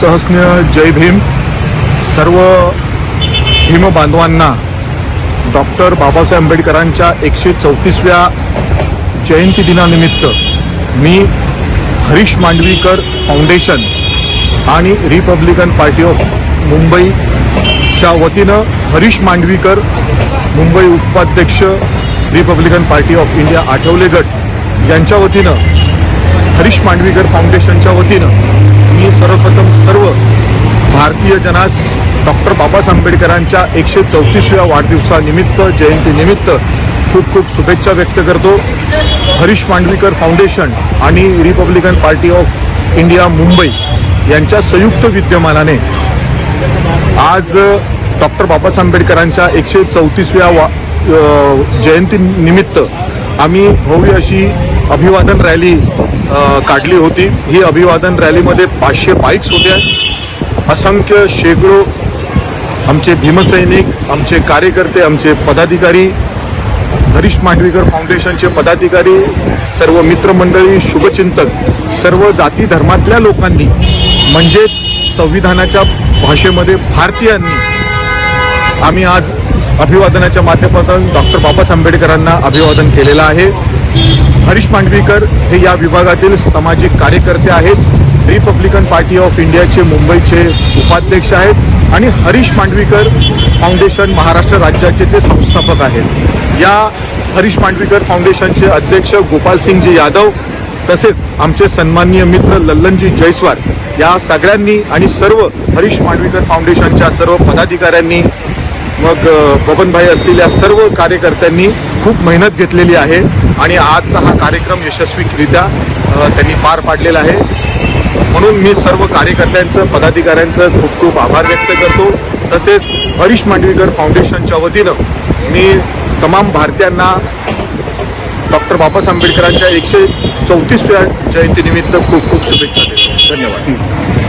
सहस्न जय भीम. सर्व भीम बांधवांना डॉक्टर बाबासाहेब आंबेडकरांच्या एकशे चौतीसव्या जयंती दिनानिमित्त मी हरीश मांडवीकर फाउंडेशन आणि रिपब्लिकन पार्टी ऑफ मुंबईच्या वतीनं हरीश मांडवीकर मुंबई उपाध्यक्ष Republican Party of India Athawale गट यांच्या वतीनं हरीश मांडवीकर फाउंडेशनच्या वतीनं मी सर्वप्रथम भारतीय जनास डॉक्टर बाबासाहेब आंबेडकरांच्या एकशे चौतीसव्या वाढदिवसानिमित्त जयंतीनिमित्त खूप खूप शुभेच्छा व्यक्त करतो. हरीश मांडवीकर फाउंडेशन आणि Republican Party of India Mumbai यांच्या संयुक्त विद्यमानाने आज डॉक्टर बाबासाहेब आंबेडकरांच्या एकशे चौतीसव्या वा जयंतीनिमित्त आम्ही भव्य अशी अभिवादन रॅली काढली होती. ही अभिवादन रॅलीमध्ये पाचशे बाईक्स होत्या. असंख्य शेकडो आमचे भीमसैनिक आमचे कार्यकर्ते आमचे पदाधिकारी हरीश मांडवीकर फाउंडेशनचे पदाधिकारी सर्व मित्रमंडळी शुभचिंतक सर्व जाती धर्मातल्या लोकांनी म्हणजेच संविधानाच्या भाषेमध्ये भारतीयांनी आम्ही आज अभिवादनाच्या माध्यमातून डॉक्टर बाबासाहेब आंबेडकरांना अभिवादन केलेलं आहे. हरीश मांडवीकर हे या विभागातील सामाजिक कार्यकर्ते आहेत. रिपब्लिकन पार्टी ऑफ इंडियाचे मुंबईचे उपाध्यक्ष आहेत आणि हरीश मांडवीकर फाउंडेशन महाराष्ट्र राज्याचे ते संस्थापक आहेत. या हरीश मांडवीकर फाउंडेशनचे अध्यक्ष गोपालसिंगजी यादव तसेच आमचे सन्माननीय मित्र लल्लनजी जयस्वाल या सगळ्यांनी आणि सर्व हरीश मांडवीकर फाउंडेशनच्या सर्व पदाधिकाऱ्यांनी मग बबनभाई असलेल्या सर्व कार्यकर्त्यांनी खूप मेहनत घेतलेली आहे आणि आजचा हा कार्यक्रम यशस्वीरित्या त्यांनी पार पाडलेला आहे. म्हणून मी सर्व कार्यकर्त्यांचं पदाधिकाऱ्यांचं खूप खूप आभार व्यक्त करतो. तसेच हरीश मांडवीकर फाउंडेशनच्या वतीनं मी तमाम भारतीयांना डॉक्टर बाबासाहेब आंबेडकरांच्या एकशे चौतीसव्या जयंतीनिमित्त खूप खूप शुभेच्छा देतो. धन्यवाद.